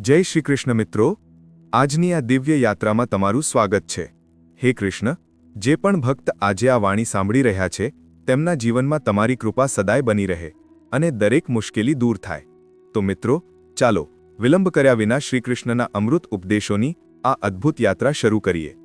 જય શ્રી કૃષ્ણ મિત્રો. આજની આ દિવ્ય યાત્રામાં તમારું સ્વાગત છે. હે કૃષ્ણ, જે પણ ભક્ત આજે આ વાણી સાંભળી રહ્યા છે, તેમના જીવનમાં તમારી કૃપા સદાય બની રહે અને દરેક મુશ્કેલી દૂર થાય. તો મિત્રો, ચાલો, વિલંબ કર્યા વિના શ્રીકૃષ્ણના અમૃત ઉપદેશોની આ અદ્ભુત યાત્રા શરૂ કરીએ.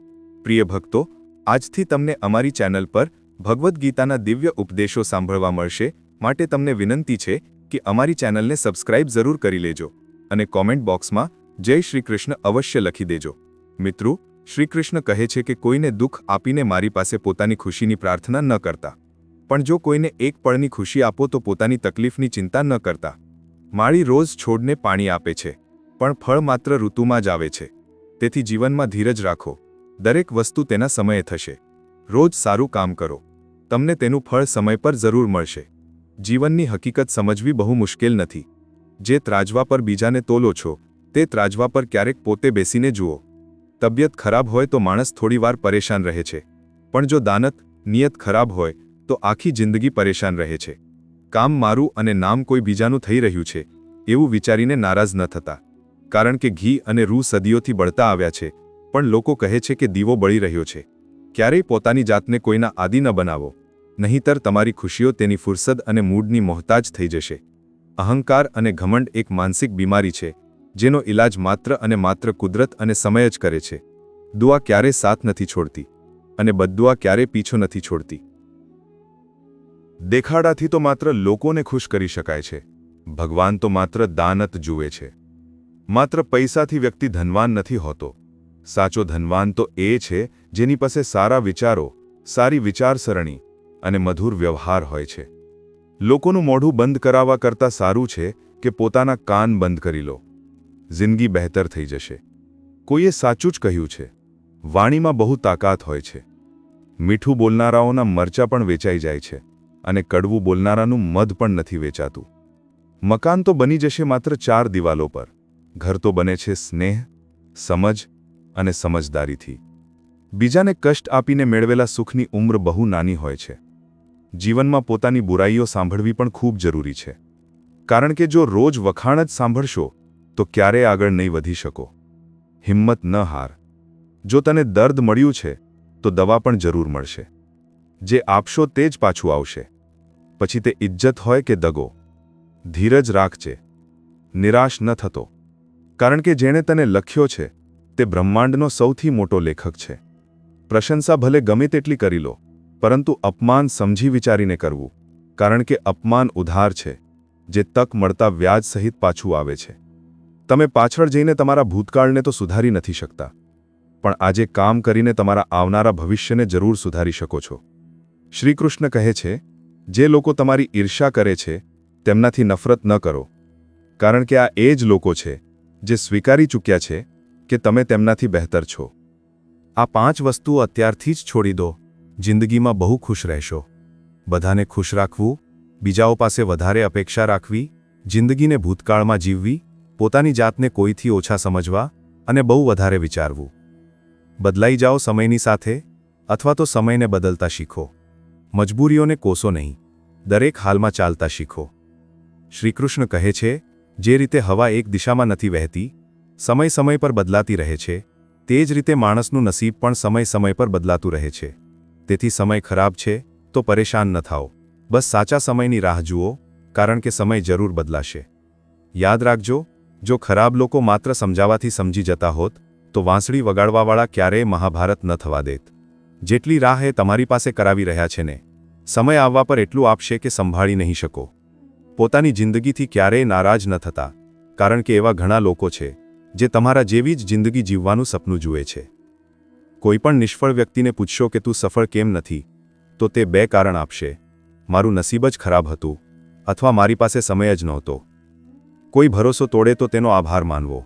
પ્રિય ભક્તો, આજથી તમને અમારી ચેનલ પર ભગવદ્ ગીતાના દિવ્ય ઉપદેશો સાંભળવા મળશે. માટે તમને વિનંતી છે કે અમારી ચેનલને સબસ્ક્રાઇબ જરૂર કરી લેજો. અને કોમેન્ટ બોક્સમાં જય શ્રી કૃષ્ણ અવશ્ય લખી દેજો. મિત્રો શ્રીકૃષ્ણ કહે છે કે કોઈને દુઃખ આપીને મારી પાસે પોતાની ખુશીની પ્રાર્થના ન કરતા. પણ જો કોઈને એક પળની ખુશી આપો તો પોતાની તકલીફની ચિંતા ન કરતા. માળી રોજ છોડને પાણી આપે છે, પણ ફળ માત્ર ઋતુમાં જ આવે છે. તેથી જીવનમાં ધીરજ રાખો. દરેક વસ્તુ તેના સમયે થશે. રોજ સારું કામ કરો. તમને તેનું ફળ સમય પર જરૂર મળશે. જીવનની હકીકત સમજવી બહુ મુશ્કેલ નથી. જે ત્રાજવા પર બીજાને તોલો છો, તે ત્રાજવા પર ક્યારેક પોતે બેસીને જુઓ. તબિયત ખરાબ હોય તો માણસ થોડીવાર પરેશાન રહે છે. પણ જો દાનત, નિયત ખરાબ હોય, તો આખી જિંદગી પરેશાન રહે છે. કામ મારું અને નામ કોઈ બીજાનું થઈ રહ્યું છે, એવું વિચારીને નારાજ ન થતા. કારણ કે ઘી અને રૂ સદીઓથી બળતા આવ્યા છે, પણ લોકો કહે છે કે દીવો બળી રહ્યો છે. ક્યારેય પોતાની જાતને કોઈના આદિ ન બનાવો. નહીંતર તમારી ખુશીઓ તેની ફુરસદ અને મૂડની મોહતાજ થઈ જશે. અહંકાર અને ઘમંડ એક માનસિક બીમારી છે, જેનો ઇલાજ માત્ર અને માત્ર કુદરત અને સમય જ કરે છે. દુઆ ક્યારે સાથ નથી છોડતી, અને બદુઆ ક્યારે પીછો નથી છોડતી. દેખાડાથી તો માત્ર લોકોને ખુશ કરી શકાય છે, ભગવાન તો માત્ર દાનત જુએ છે. માત્ર પૈસાથી વ્યક્તિ ધનવાન નથી હોતો. સાચો ધનવાન તો એ છે, જેની પાસે સારા વિચારો, સારી વિચારસરણી અને મધુર વ્યવહાર હોય છે. લોકોનું મોઢું બંધ કરાવવા કરતાં સારું છે કે પોતાના કાન બંધ કરી લો. જિંદગી બહેતર થઈ જશે. કોઈએ સાચું જ કહ્યું છે. વાણીમાં બહુ તાકાત હોય છે. મીઠું બોલનારાઓના મરચા પણ વેચાઈ જાય છે અને કડવું બોલનારાનું મધ પણ નથી વેચાતું. મકાન તો બની જશે માત્ર ચાર દિવાલો પર. ઘર તો બને છે સ્નેહ, સમજ અને સમજદારીથી. બીજાને કષ્ટ આપીને મેળવેલા સુખની ઉંમર બહુ નાની હોય છે. જીવનમાં પોતાની બુરાઈઓ સાંભળવી પણ ખૂબ જરૂરી છે. કારણ કે જો રોજ વખાણ જ સાંભળશો, તો ક્યારેય આગળ નહીં વધી શકો. હિંમત ન હાર. જો તને દર્દ મળ્યું છે, તો દવા પણ જરૂર મળશે. જે આપશો તે જ પાછું આવશે. પછી તે ઇજ્જત હોય કે દગો? ધીરજ રાખજે. નિરાશ ન થતો. કારણ કે જેણે તને લખ્યો છે, તે બ્રહ્માંડનો સૌથી મોટો લેખક છે. પ્રશંસા ભલે ગમે તેટલી કરી લો પરંતુ અપમાન સમજી વિચારીને કરવું, કારણ કે અપમાન ઉધાર છે, જે તક મળતા વ્યાજ સહિત પાછું આવે છે. તમે પાછળ જઈને તમારા ભૂતકાળને તો સુધારી નથી શકતા, પણ આજે કામ કરીને તમારા આવનારા ભવિષ્યને જરૂર સુધારી શકો છો. શ્રીકૃષ્ણ કહે છે, જે લોકો તમારી ઈર્ષા કરે છે, તેમનાથી નફરત ન કરો, કારણ કે આ એ જ લોકો છે, જે સ્વીકારી ચૂક્યા છે, કે તમે તેમનાથી બહેતર છો. આ પાંચ વસ્તુઓ અત્યારથી જ છોડી દો. જિંદગીમાં બહુ ખુશ રહેશો. બધાને ખુશ રાખવું, બીજાઓ પાસે વધારે અપેક્ષા રાખવી, જિંદગીને ભૂતકાળમાં જીવવી, પોતાની જાતને કોઈથી ઓછા સમજવા અને બહુ વધારે વિચારવું. બદલાઈ જાઓ સમયની સાથે અથવા તો સમયને બદલતા શીખો. મજબૂરીઓને કોસો નહીં. દરેક હાલમાં ચાલતા શીખો. શ્રીકૃષ્ણ કહે છે, જે રીતે હવા એક દિશામાં નથી વહેતી, સમય સમય પર બદલાતી રહે છે, તે જ રીતે માણસનું નસીબ પણ સમય સમય પર બદલાતું રહે છે. તેથી સમય ખરાબ છે, તો પરેશાન ન થાઓ. બસ સાચા સમયની રાહ જુઓ, કારણ કે સમય જરૂર બદલાશે. યાદ રાખજો, જો ખરાબ લોકો માત્ર સમજાવાથી સમજી જતા હોત, તો વાંસળી વગાડવાવાળા ક્યારેય મહાભારત ન થવા દેત. જેટલી રાહ એ તમારી પાસે કરાવી રહ્યા છે ને, સમય આવવા પર એટલું આપશે કે સંભાળી નહીં શકો. પોતાની જિંદગીથી ક્યારેય નારાજ ન થતા, કારણ કે એવા ઘણા લોકો છે, જે તમારા જેવી જ જિંદગી જીવવાનું સપનું જુએ છે. કોઈપણ નિષ્ફળ વ્યક્તિને પૂછશો કે તું સફળ કેમ નથી, તો તે બે કારણ આપશે. મારું નસીબ જ ખરાબ હતું, અથવા મારી પાસે સમય જ નહોતો. કોઈ ભરોસો તોડે તો તેનો આભાર માનવો,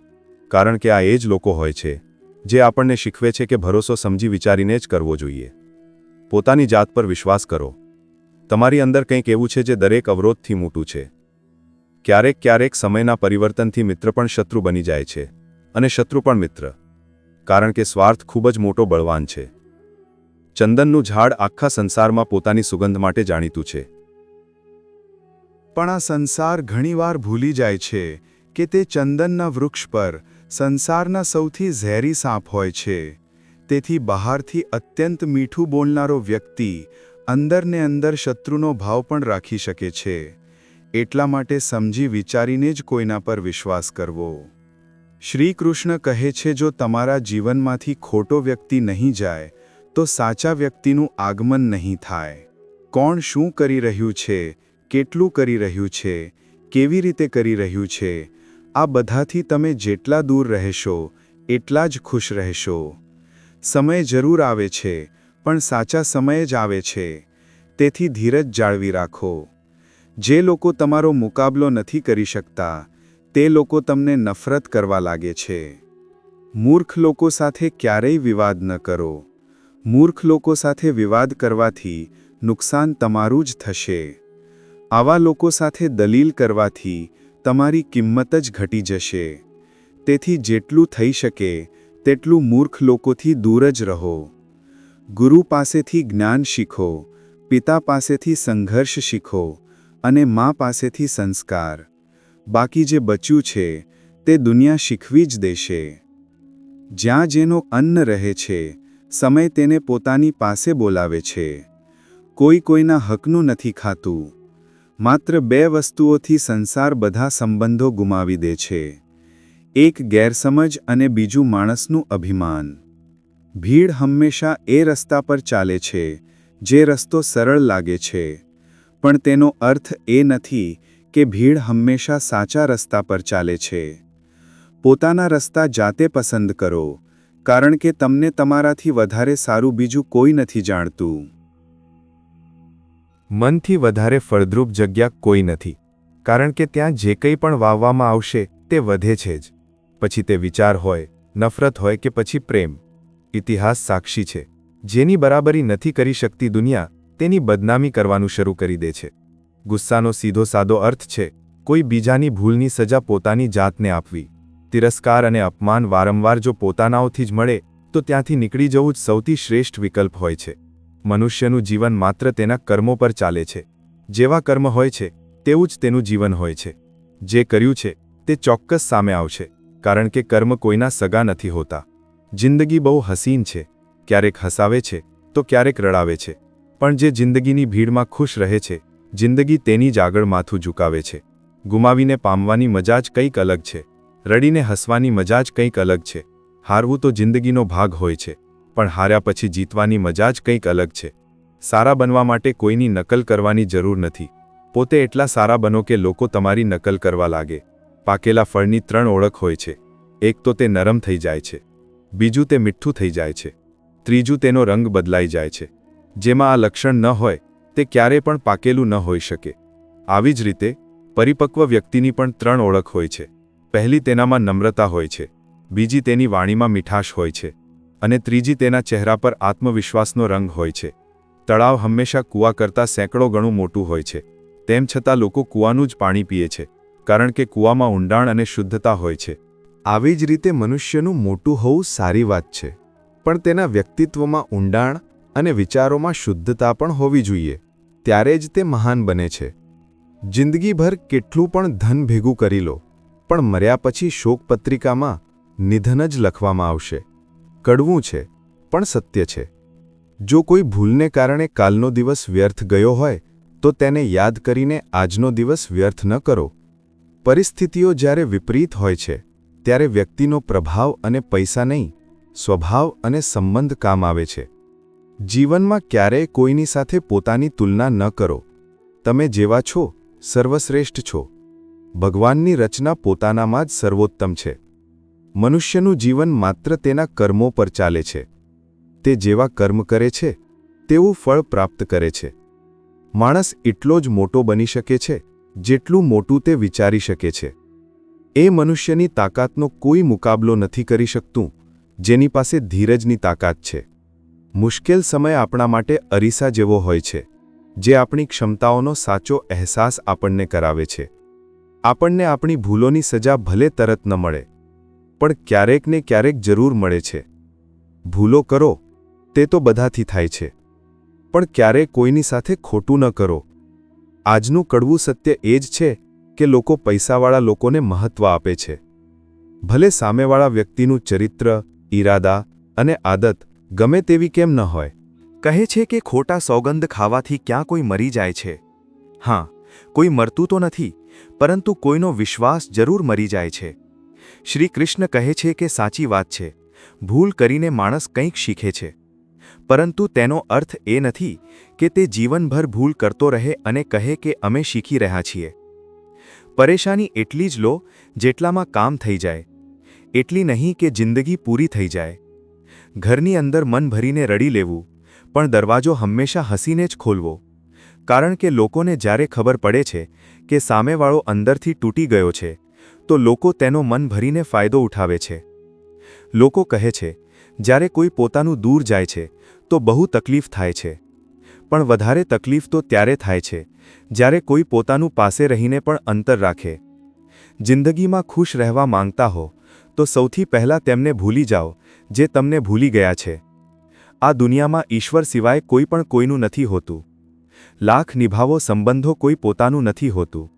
કારણ કે આ એ જ લોકો હોય છે, જે આપણને શીખવે છે કે ભરોસો સમજી વિચારીને જ કરવો જોઈએ. પોતાની જાત પર વિશ્વાસ કરો. તમારી અંદર કંઈક એવું છે જે દરેક અવરોધથી મોટું છે. ક્યારેક ક્યારેક સમયના પરિવર્તનથી મિત્ર પણ શત્રુ બની જાય છે, અને શત્રુ પણ મિત્ર. કારણ કે સ્વાર્થ ખૂબ જ મોટો બળવાન છે. ચંદનનું ઝાડ આખા સંસારમાં પોતાની સુગંધ માટે જાણીતું છે. પણ આ સંસાર ઘણીવાર ભૂલી જાય છે કે તે ચંદનના વૃક્ષ પર સંસારના સૌથી ઝેરી સાપ હોય છે. તેથી બહારથી અત્યંત મીઠું બોલનારો વ્યક્તિ અંદરને અંદર શત્રુનો ભાવ પણ રાખી શકે છે. એટલા માટે સમજી વિચારીને જ કોઈના પર વિશ્વાસ કરવો. શ્રી કૃષ્ણ કહે છે, જો તમારા જીવનમાંથી ખોટો વ્યક્તિ નહીં જાય, તો સાચા વ્યક્તિનું આગમન નહીં થાય. કોણ શું કરી રહ્યું છે, કેટલું કરી રહ્યું છે, કેવી રીતે કરી રહ્યું છે, આ બધાથી તમે જેટલા દૂર રહેશો, એટલા જ ખુશ રહેશો. સમય જરૂર આવે છે, પણ સાચા સમયે જ આવે છે. તેથી ધીરજ જાળવી રાખો. જે લોકો તમારો મુકાબલો નથી કરી શકતા તે લોકો તમને નફરત કરવા લાગે છે. મૂર્ખ લોકો સાથે ક્યારેય વિવાદ ન કરો. મૂર્ખ લોકો સાથે વિવાદ કરવાથી નુકસાન તમારું જ થશે. આવા લોકો સાથે દલીલ કરવાથી તમારી કિંમત જ ઘટી જશે. તેથી જેટલું થઈ શકે, તેટલું મૂર્ખ લોકોથી દૂર જ રહો. ગુરુ પાસેથી જ્ઞાન શીખો, પિતા પાસેથી સંઘર્ષ શીખો અને મા પાસેથી સંસ્કાર. બાકી જે બચ્યું છે, તે દુનિયા શીખવી જ દેશે. જ્યાં જેનો અન્ન રહે છે, સમય તેને પોતાની પાસે બોલાવે છે. કોઈ કોઈના હકનું નથી ખાતું. માત્ર બે વસ્તુઓથી સંસાર બધા સંબંધો ગુમાવી દે છે. એક ગેરસમજ અને બીજું માણસનું અભિમાન. ભીડ હંમેશા એ રસ્તા પર ચાલે છે, જે રસ્તો સરળ લાગે છે. પણ તેનો અર્થ એ નથી કે ભીડ હંમેશા સાચા રસ્તા પર ચાલે છે. પોતાના રસ્તા જાતે પસંદ કરો, કારણ કે તમને તમારાથી વધારે સારું બીજું કોઈ નથી જાણતું. મનથી વધારે ફળદ્રુપ જગ્યા કોઈ નથી, કારણ કે ત્યાં જે કંઈ પણ વાવવામાં આવશે, તે વધે છે જ. પછી તે વિચાર હોય, નફરત હોય કે પછી પ્રેમ. ઇતિહાસ સાક્ષી છે. જેની બરાબરી નથી કરી શકતી દુનિયા, તેની બદનામી કરવાનું શરૂ કરી દે છે. ગુસ્સાનો સીધો સાદો અર્થ છે, કોઈ બીજાની ભૂલની સજા પોતાની જાતને આપવી. તિરસ્કાર અને અપમાન વારંવાર જો પોતાનાઓથી જ મળે, તો ત્યાંથી નીકળી જવું જ સૌથી શ્રેષ્ઠ વિકલ્પ હોય છે. મનુષ્યનું જીવન માત્ર તેના કર્મો પર ચાલે છે. જેવા કર્મ હોય છે, તેવું જ તેનું જીવન હોય છે. જે કર્યું છે, તે ચોક્કસ સામે આવશે, કારણ કે કર્મ કોઈના સગા નથી હોતા. જિંદગી બહુ હસીન છે. ક્યારેક હસાવે છે, તો ક્યારેક રડાવે છે. પણ જે જિંદગીની ભીડમાં ખુશ રહે છે જિંદગી તેની જ આગળ માથું ઝુકાવે છે. ગુમાવીને પામવાની મજા જ કંઈક અલગ છે. રડીને હસવાની મજા જ કંઈક અલગ છે. હારવું તો જિંદગીનો ભાગ હોય છે. પણ હાર્યા પછી જીતવાની મજા જ કંઈક અલગ છે. સારા બનવા માટે કોઈની નકલ કરવાની જરૂર નથી. પોતે એટલા સારા બનો કે લોકો તમારી નકલ કરવા લાગે. પાકેલા ફળની ત્રણ ઓળખ હોય છે. એક તો તે નરમ થઈ જાય છે. બીજું તે મીઠું થઈ જાય છે. ત્રીજું તેનો રંગ બદલાઈ જાય છે. જેમાં આ લક્ષણ ન હોય તે ક્યારે પણ પાકેલું ન હોઈ શકે. આવી જ રીતે, પરિપક્વ વ્યક્તિની પણ ત્રણ ઓળખ હોય છે. પહેલી તેનામાં નમ્રતા હોય છે. બીજી તેની વાણીમાં મીઠાશ હોય છે. અને ત્રીજી તેના ચહેરા પર આત્મવિશ્વાસનો રંગ હોય છે. તળાવ હંમેશા કૂવા કરતાં સેંકડો ગણું મોટું હોય છે. તેમ છતાં લોકો કૂવાનું જ પાણી પીએ છે, કારણ કે કૂવામાં ઊંડાણ અને શુદ્ધતા હોય છે. આવી જ રીતે મનુષ્યનું મોટું હોવું સારી વાત છે. પણ તેના વ્યક્તિત્વમાં ઊંડાણ અને વિચારોમાં શુદ્ધતા પણ હોવી જોઈએ. ત્યારે જ તે મહાન બને છે. જિંદગીભર કેટલું પણ ધન ભેગું કરી લો, પણ મર્યા પછી શોકપત્રિકામાં નિધન જ લખવામાં આવશે. કડવું છે, પણ સત્ય છે. જો કોઈ ભૂલને કારણે કાલનો દિવસ વ્યર્થ ગયો હોય, તો તેને યાદ કરીને આજનો દિવસ વ્યર્થ ન કરો. પરિસ્થિતિઓ જ્યારે વિપરીત હોય છે, ત્યારે વ્યક્તિનો પ્રભાવ અને પૈસા નહીં, સ્વભાવ અને સંબંધ કામ આવે છે. જીવનમાં ક્યારેય કોઈની સાથે પોતાની તુલના ન કરો. તમે જેવા છો, સર્વશ્રેષ્ઠ છો. ભગવાનની રચના પોતાનામાં જ સર્વોત્તમ છે. મનુષ્યનું જીવન માત્ર તેના કર્મો પર ચાલે છે. તે જેવા કર્મ કરે છે, તેવું ફળ પ્રાપ્ત કરે છે. માણસ એટલો જ મોટો બની શકે છે, જેટલું મોટું તે વિચારી શકે છે. એ મનુષ્યની તાકાતનો કોઈ મુકાબલો નથી કરી શકતું, જેની પાસે ધીરજની તાકાત છે. મુશ્કેલ સમય આપણા માટે અરીસા જેવો હોય છે, જે આપણી ક્ષમતાઓનો સાચો અહેસાસ આપણને કરાવે છે. આપણને આપણી ભૂલોની સજા ભલે તરત ન મળે, પણ ક્યારેક ને ક્યારેક જરૂર મળે છે. ભૂલો કરો, તે તો બધાથી થાય છે. પણ ક્યારેક કોઈની સાથે ખોટું ન કરો. આજનું કડવું સત્ય એ જ છે કે લોકો પૈસાવાળા લોકોને મહત્વ આપે છે. ભલે સામેવાળા વ્યક્તિનું ચરિત્ર, ઈરાદા અને આદત ગમે તેવી કેમ ન હોય. કહે છે કે ખોટા સોગંદ ખાવાથી ક્યાં કોઈ મરી જાય છે. હા, કોઈ મરતું તો નથી, પરંતુ કોઈનો વિશ્વાસ જરૂર મરી જાય છે. શ્રી કૃષ્ણ કહે છે કે સાચી વાત છે. ભૂલ કરીને માણસ કંઈક શીખે છે. પરંતુ તેનો અર્થ એ નથી કે તે જીવનભર ભૂલ કરતો રહે અને કહે કે અમે શીખી રહ્યા છીએ. પરેશાની એટલી જ લો જેટલામાં કામ થઈ જાય. એટલી નહીં કે જિંદગી પૂરી થઈ જાય. ઘરની અંદર મન ભરીને રડી લેવું, પણ દરવાજો હંમેશા હસીને જ ખોલવો. કારણ કે લોકોને જ્યારે ખબર પડે છે કે સામેવાળો અંદરથી તૂટી ગયો છે, તો લોકો તેનો મન ભરીને ફાયદો ઉઠાવે છે. લોકો કહે છે, જ્યારે કોઈ પોતાનું દૂર જાય છે, તો બહુ તકલીફ થાય છે. પણ વધારે તકલીફ તો ત્યારે થાય છે, જ્યારે કોઈ પોતાનું પાસે રહીને પણ અંતર રાખે. જિંદગીમાં ખુશ રહેવા માંગતા હો, તો સૌથી પહેલાં તેમને ભૂલી જાઓ જે તમને ભૂલી ગયા છે. આ દુનિયામાં ઈશ્વર સિવાય કોઈ પણ કોઈનું નથી હોતું. લાખ નિભાવો સંબંધો કોઈ પોતાનું નથી હોતું.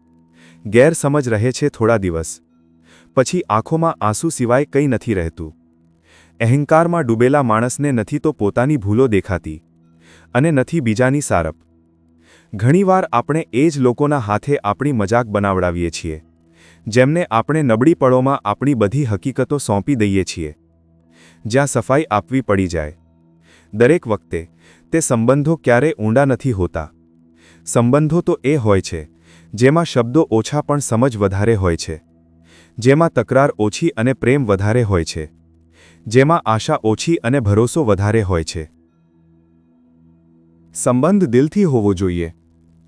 ગેરસમજ રહે છે થોડા દિવસ. પછી આંખોમાં આંસુ સિવાય કંઈ નથી રહેતું. અહંકારમાં ડૂબેલા માણસને નથી તો પોતાની ભૂલો દેખાતી. અને નથી બીજાની સારપ. ઘણીવાર આપણે એ જ લોકોના હાથે આપણી મજાક બનાવડાવીએ છીએ. જેમને આપણે નબળી પળોમાં આપણી બધી હકીકતો સોંપી દઈએ છીએ. જ્યાં સફાઈ આપવી પડી જાય. દરેક વખતે, તે સંબંધો ક્યારે ઊંડા નથી હોતા. સંબંધો તો એ હોય છે, જેમાં શબ્દો ઓછા પણ સમજ વધારે હોય છે. જેમાં તકરાર ઓછી અને પ્રેમ વધારે હોય છે. જેમાં આશા ઓછી અને ભરોસો વધારે હોય છે. સંબંધ દિલથી હોવો જોઈએ.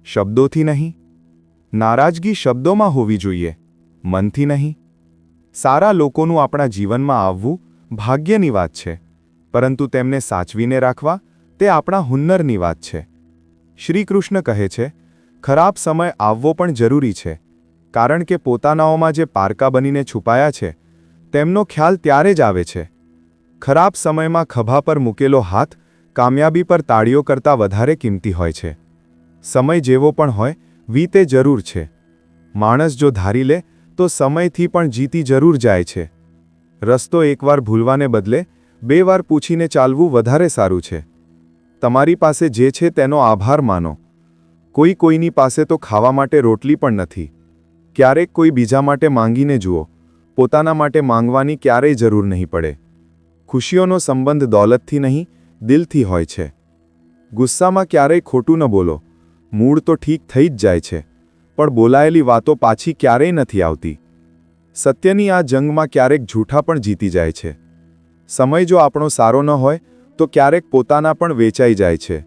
શબ્દોથી નહીં. નારાજગી શબ્દોમાં હોવી જોઈએ. મનથી નહીં. સારા લોકોનું આપણા જીવનમાં આવવું ભાગ્યની વાત છે. પરંતુ તેમને સાચવીને રાખવા તે આપણા હુન્નરની વાત છે. શ્રીકૃષ્ણ કહે છે, ખરાબ સમય આવવો પણ જરૂરી છે. કારણ કે પોતાનાઓમાં જે પારકા બનીને છુપાયા છે, તેમનો ખ્યાલ ત્યારે જ આવે છે. ખરાબ સમયમાં ખભા પર મૂકેલો હાથ કામયાબી પર તાળીઓ કરતાં વધારે કિંમતી હોય છે. સમય જેવો પણ હોય, વીતે જરૂર છે. માણસ જો ધારી લે, તો સમયથી પણ જીતી જરૂર જાય છે. રસ્તો એકવાર ભૂલવાને બદલે, બે વાર પૂછીને ચાલવું વધારે સારું છે. તમારી પાસે જે છે તેનો આભાર માનો. કોઈ કોઈની પાસે તો ખાવા માટે રોટલી પણ નથી. ક્યારેક કોઈ બીજા માટે માંગીને જુઓ. પોતાના માટે માંગવાની ક્યારેય જરૂર નહીં પડે. ખુશીઓનો સંબંધ દોલતથી નહીં, દિલથી હોય છે. ગુસ્સામાં ક્યારેય ખોટું ન બોલો. મૂળ તો ઠીક થઈ જ જાય છે. પણ બોલાયેલી વાતો પાછી ક્યારેય નથી આવતી. સત્યની આ જંગમાં ક્યારેક જૂઠા પણ જીતી જાય છે. સમય જો આપણો સારો ન હોય, તો ક્યારેક પોતાના પણ વેચાઈ જાય છે.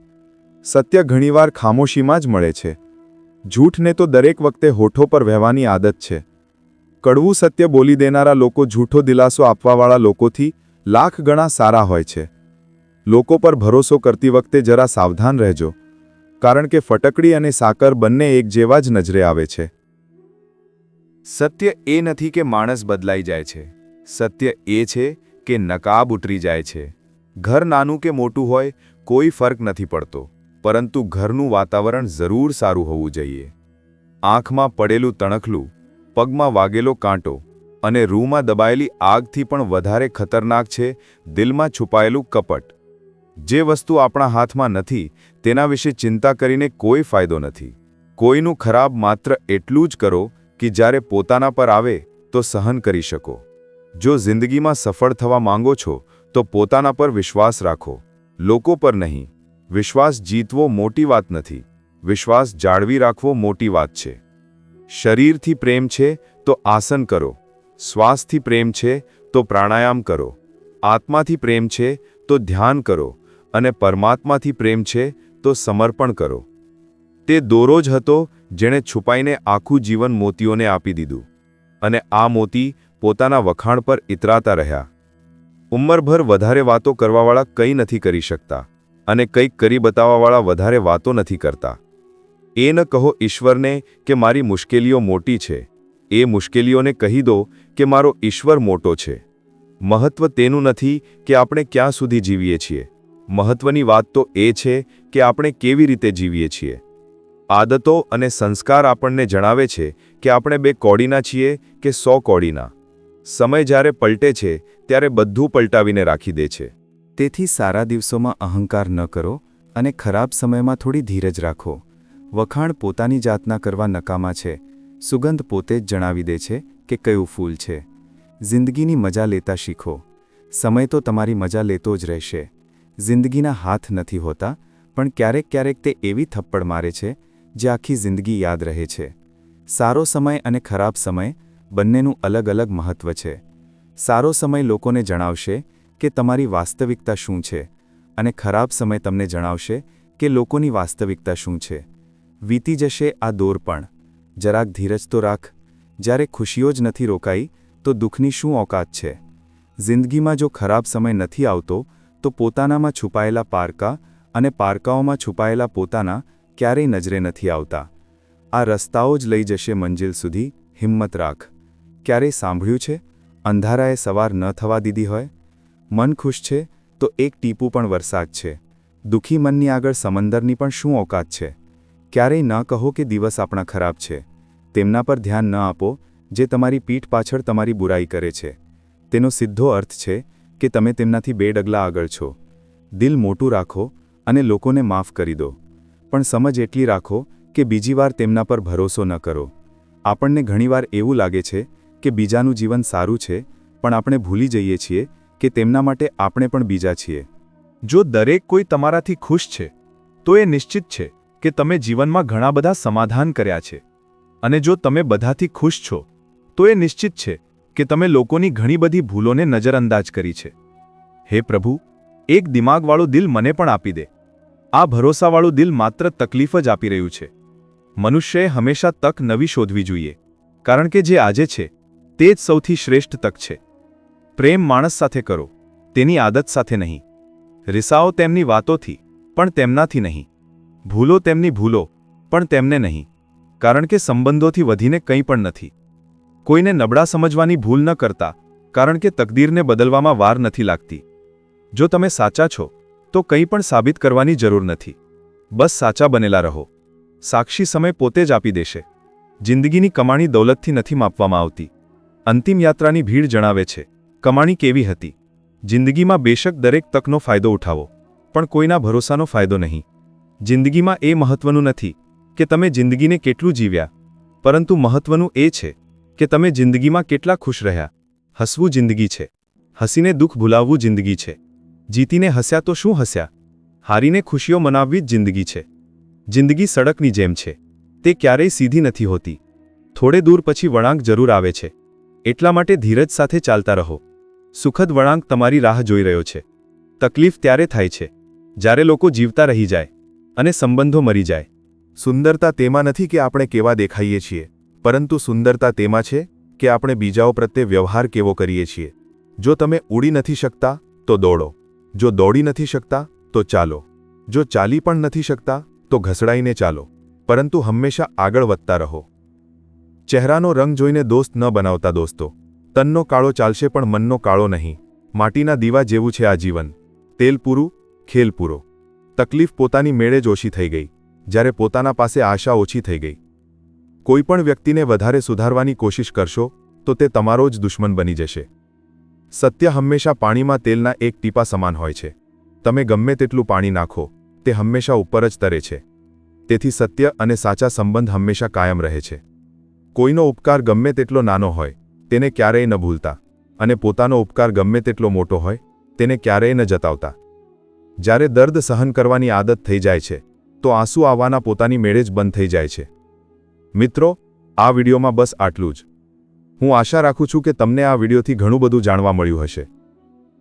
સત્ય ઘણીવાર ખામોશીમાં જ મળે છે. જૂઠને તો દરેક વખતે હોઠો પર વહેવાની આદત છે. કડવું સત્ય બોલી દેનારા લોકો જૂઠો દિલાસો આપવાવાળા લોકોથી લાખ ગણા સારા હોય છે. લોકો પર ભરોસો કરતી વખતે જરા સાવધાન રહેજો. કારણ કે ફટકડી અને સાકર બંને એક જેવા જ નજરે આવે છે. સત્ય એ નથી કે માણસ બદલાઈ જાય છે. સત્ય એ છે કે નકાબ ઉતરી જાય છે. ઘર નાનું કે મોટું હોય, કોઈ ફર્ક નથી પડતો. પરંતુ ઘરનું વાતાવરણ જરૂર સારું હોવું જોઈએ. આંખમાં પડેલું તણખલું, પગમાં વાગેલો કાંટો અને રૂમાં દબાયેલી આગથી પણ વધારે ખતરનાક છે, દિલમાં છુપાયેલું કપટ. જે વસ્તુ આપણા હાથમાં નથી, તેના વિશે ચિંતા કરીને કોઈ ફાયદો નથી. કોઈનું ખરાબ માત્ર એટલું જ કરો કે જ્યારે પોતાના પર આવે, તો સહન કરી શકો. જો જિંદગીમાં સફળ થવા માંગો છો, તો પોતાના પર વિશ્વાસ રાખો. લોકો પર નહીં. વિશ્વાસ જીતવો મોટી વાત નથી. વિશ્વાસ જાળવી રાખવો મોટી વાત છે. શરીરથી પ્રેમ છે, તો આસન કરો. શ્વાસથી પ્રેમ છે, તો પ્રાણાયામ કરો. આત્માથી પ્રેમ છે, તો ધ્યાન કરો. અને પરમાત્માથી પ્રેમ છે, તો સમર્પણ કરો. તે દોરો જ હતો જેણે છુપાઈને આખું જીવન મોતીઓને આપી દીધું. અને આ મોતી પોતાના વખાણ પર ઇતરાતા રહ્યા. ઉંમરભર વધારે વાતો કરવાવાળા કંઈ નથી કરી શકતા અને કંઈક કરી બતાવવાવાળા વધારે વાતો નથી કરતા. એ ન કહો ઈશ્વરને કે મારી મુશ્કેલીઓ મોટી છે. એ મુશ્કેલીઓને કહી દો કે મારો ઈશ્વર મોટો છે. મહત્વ તેનું નથી કે આપણે ક્યાં સુધી જીવીએ છીએ. મહત્વની વાત તો એ છે કે આપણે કેવી રીતે જીવીએ છીએ. આદતો અને સંસ્કાર આપણને જણાવે છે કે આપણે બે કોડીના છીએ કે સો કોડીના. સમય જ્યારે પલટે છે, ત્યારે બધું પલટાવીને રાખી દે છે. તેથી સારા દિવસોમાં અહંકાર ન કરો અને ખરાબ સમયમાં થોડી ધીરજ રાખો. વખાણ પોતાની જાતના કરવા નકામા છે. સુગંધ પોતે જ જણાવી દે છે કે કયું ફૂલ છે. જિંદગીની મજા લેતા શીખો. સમય તો તમારી મજા લેતો જ રહેશે. જિંદગીના હાથ નથી હોતા, પણ ક્યારેક ક્યારેક તે એવી થપ્પડ મારે છે જે આખી જિંદગી યાદ રહે છે. સારો સમય અને ખરાબ સમય બંનેનું અલગ અલગ મહત્વ છે. સારો સમય લોકોને જણાવશે કે તમારી વાસ્તવિકતા શું છે અને ખરાબ સમય તમને જણાવશે કે લોકોની વાસ્તવિકતા શું છે. વીતી જશે આ દોર પણ. જરાક ધીરજ તો રાખ. જ્યારે ખુશીઓ જ નથી રોકાઈ, તો દુઃખની શું ઓકાત છે? જિંદગીમાં જો ખરાબ સમય નથી આવતો, તો પોતાનામાં છુપાયેલા પારકા અને પારકાઓમાં છુપાયેલા પોતાના ક્યારેય નજરે નથી આવતા. આ રસ્તાઓ જ લઈ જશે મંજિલ સુધી, હિંમત રાખ. ક્યારેય સાંભળ્યું છે? અંધારાએ સવાર ન થવા દીધી હોય? મન ખુશ છે, તો એક ટીપું પણ વરસાદ છે. દુઃખી મનની આગળ સમંદરની પણ શું ઓકાત છે? ક્યારેય ન કહો કે દિવસ આપણા ખરાબ છે. તેમના પર ધ્યાન ન આપો, જે તમારી પીઠ પાછળ તમારી બુરાઈ કરે છે. તેનો સીધો અર્થ છે કે તમે તેમનાથી બે ડગલા આગળ છો. દિલ મોટું રાખો અને લોકોને માફ કરી દો. પણ સમજ એટલી રાખો કે બીજી વાર તેમના પર ભરોસો ન કરો. આપણને ઘણીવાર એવું લાગે છે કે બીજાનું જીવન સારું છે, પણ આપણે ભૂલી જઈએ છીએ કે તેમના માટે આપણે પણ બીજા છીએ. જો દરેક કોઈ તમારાથી ખુશ છે, તો એ નિશ્ચિત છે કે તમે જીવનમાં ઘણા બધા સમાધાન કર્યા છે. અને જો તમે બધાથી ખુશ છો, તો એ નિશ્ચિત છે કે તમે લોકોની ઘણી બધી ભૂલોને નજરઅંદાજ કરી છે. હે પ્રભુ, એક દિમાગવાળું દિલ મને પણ આપી દે. આ ભરોસાવાળું દિલ માત્ર તકલીફ જ આપી રહ્યું છે. મનુષ્યએ હંમેશા તક નવી શોધવી જોઈએ. કારણ કે જે આજે છે, તે જ સૌથી શ્રેષ્ઠ તક છે. પ્રેમ માણસ સાથે કરો, તેની આદત સાથે નહીં. રિસાઓ તેમની વાતોથી, પણ તેમનાથી નહીં. ભૂલો તેમની ભૂલો, પણ તેમને નહીં. કારણ કે સંબંધોથી વધીને કંઈ પણ નથી. કોઈને નબળા સમજવાની ભૂલ ન કરતા, કારણ કે તકદીરને બદલવામાં વાર નથી લાગતી. જો તમે સાચા છો તો કંઈ પણ સાબિત કરવાની જરૂર નથી. બસ સાચા બનેલા રહો. સાક્ષી સમય પોતે જ આપી દેશે. જિંદગીની કમાણી દૌલતથી નથી માપવામાં આવતી. અંતિમ યાત્રાની ભીડ જણાવે છે. કમાણી કેવી હતી? જિંદગીમાં બેશક દરેક તકનો ફાયદો ઉઠાવો. પણ કોઈના ભરોસાનો ફાયદો નહીં. જિંદગીમાં એ મહત્વનું નથી કે તમે જિંદગીને કેટલું જીવ્યા. પરંતુ મહત્વનું એ છે કે તમે જિંદગીમાં કેટલા ખુશ રહ્યા. હસવું જિંદગી છે. હસીને દુઃખ ભૂલાવવું જિંદગી છે. જીતીને હસ્યા તો શું હસ્યા? હારીને ખુશીઓ મનાવવી જ જિંદગી છે. જિંદગી સડકની જેમ છે. તે ક્યારેય સીધી નથી હોતી. થોડે દૂર પછી વળાંક જરૂર આવે છે. એટલા માટે ધીરજ સાથે ચાલતા રહો. સુખદ વળાંક તમારી રાહ જોઈ રહ્યો છે. તકલીફ ત્યારે થાય છે, જ્યારે લોકો જીવતા રહી જાય અને સંબંધો મરી જાય. સુંદરતા તેમાં નથી કે આપણે કેવા દેખાઈએ છીએ, પરંતુ સુંદરતા તેમાં છે કે આપણે બીજાઓ પ્રત્યે વ્યવહાર કેવો કરીએ છીએ. જો તમે ઉડી નથી શકતા, તો દોડો. જો દોડી નથી શકતા, તો ચાલો. જો ચાલી પણ નથી શકતા, તો ઘસડાઈને ચાલો. પરંતુ હંમેશા આગળ વધતા રહો. ચહેરાનો રંગ જોઈને દોસ્ત ન બનાવતા દોસ્તો. તનનો કાળો ચાલશે પણ મનનો કાળો નહીં. માટીના દીવા જેવું છે આ જીવન. તેલ પૂરું ખેલ પૂરો તકલીફ પોતાની મેળે જ ઓછી થઈ ગઈ. જ્યારે પોતાના પાસે આશા ઓછી થઈ ગઈ. કોઈપણ વ્યક્તિને વધારે સુધારવાની કોશિશ કરશો, તો તે તમારો જ દુશ્મન બની જશે. સત્ય હંમેશા પાણીમાં તેલના એક ટીપા સમાન હોય છે. તમે ગમે તેટલું પાણી નાખો, તે હંમેશા ઉપર જ તરે છે. તેથી સત્ય અને સાચા સંબંધ હંમેશા કાયમ રહે છે. કોઈનો ઉપકાર ગમે તેટલો નાનો હોય, તેને ક્યારેય ન ભૂલતા. અને પોતાનો ઉપકાર ગમે તેટલો મોટો હોય, તેને ક્યારેય ન જતાવતા. જ્યારે દર્દ સહન કરવાની આદત થઈ જાય છે, તો આંસુ આવવાના પોતાની મેળે જ બંધ થઈ જાય છે. મિત્રો, આ વિડીયોમાં બસ આટલું જ. હું આશા રાખું છું કે તમને આ વિડીયોથી ઘણું બધું જાણવા મળ્યું હશે.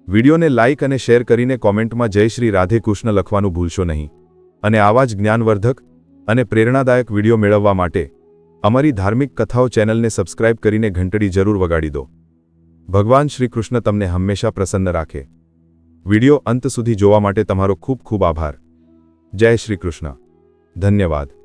વિડીયોને લાઇક અને શેર કરીને કોમેન્ટમાં જય શ્રી રાધે કૃષ્ણ લખવાનું ભૂલશો નહીં. અને આવા જ જ્ઞાનવર્ધક અને પ્રેરણાદાયક વીડિયો મેળવવા માટે અમારી ધાર્મિક કથાઓ ચેનલને સબસ્ક્રાઇબ કરીને ઘંટડી જરૂર વગાડી દો. ભગવાન શ્રી કૃષ્ણ તમને હંમેશા પ્રસન્ન રાખે. વીડિયો અંત સુધી જોવા માટે તમારો ખૂબ ખૂબ આભાર. જય શ્રી કૃષ્ણ. ધન્યવાદ.